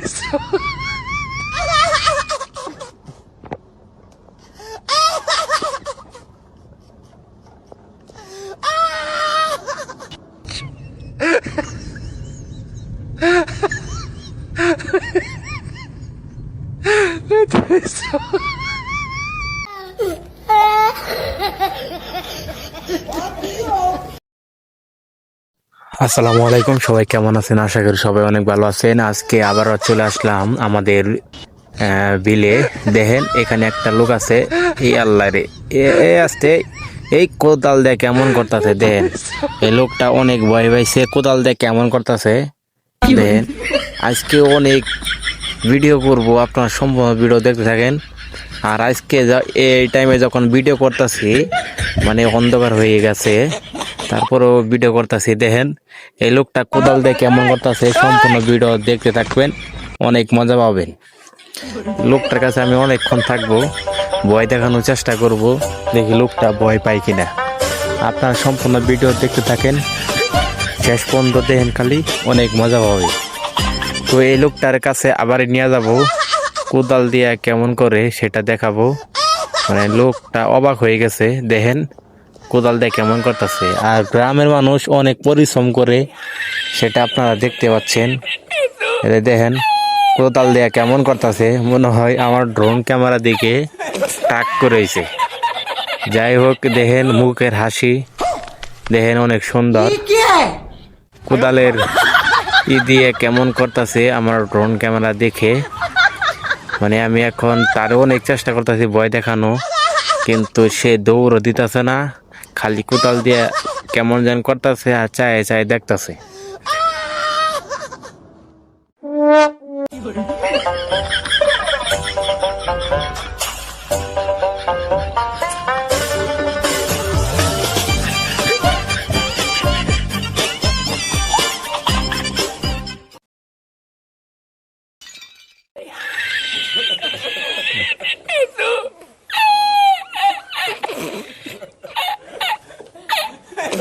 so Let's আসসালামু আলাইকুম, সবাই কেমন আছেন? আশা করি সবাই অনেক ভালো আছেন। আজকে আবার চলে আসলাম আমাদের বিলে। দেখেন, এখানে একটা লোক আছে। এই আল্লাহ রে, এ আসতে, এই কোদাল দিয়ে কেমন করতেছে, দেখেন। এই লোকটা অনেক ভয় পাইছে, কোদাল দিয়ে কেমন করতেছে, দেখেন। আজকে অনেক ভিডিও করব, আপনার সম্পূর্ণ ভিডিও দেখতে থাকেন। আর আজকে এই টাইমে যখন ভিডিও করতেছি মানে অন্ধকার হয়ে গেছে। তারপরেও ভিডিও করতেছি, দেখেন। এই লোকটা কোদাল দিয়ে কেমন করতেছে, সম্পূর্ণ ভিডিও দেখতে থাকবেন, অনেক মজা পাবেন। লোকটার কাছে আমি অনেকক্ষণ থাকব, ভয় দেখানোর চেষ্টা করব, দেখি লোকটা ভয় পায় কিনা। আপনারা সম্পূর্ণ ভিডিও দেখতে থাকেন, শেষ পর্যন্ত দেখেন খালি, অনেক মজা পাবে। তো এই লোকটার কাছে আবার নিয়ে যাব, কোদাল দিয়া কেমন করে সেটা দেখাবো। মানে লোকটা অবাক হয়ে গেছে, দেখেন। কোদাল দিয়ে কেমন করতেছে? আর গ্রামের মানুষ অনেক পরিশ্রম করে সেটা আপনারা দেখতে পাচ্ছেন। এই দেখেন কোদাল দিয়ে কেমন করতেছে। মনে হয় আমার ড্রোন ক্যামেরা দিকে টাক করেছে। যাই হোক দেখেন মুখের হাসি। দেখেন অনেক সুন্দর। কোদালের ই দিয়ে কেমন করতেছে আমার ড্রোন ক্যামেরা দেখে। মানে আমি এখন তারও অনেক চেষ্টা করতেছি ভয় দেখানো। কিন্তু সে দৌড়ও দিতেছে না। খালি কোদাল দিয়ে কেমন যেন করতেছে আর চায়ে চায়ে দেখতেছে।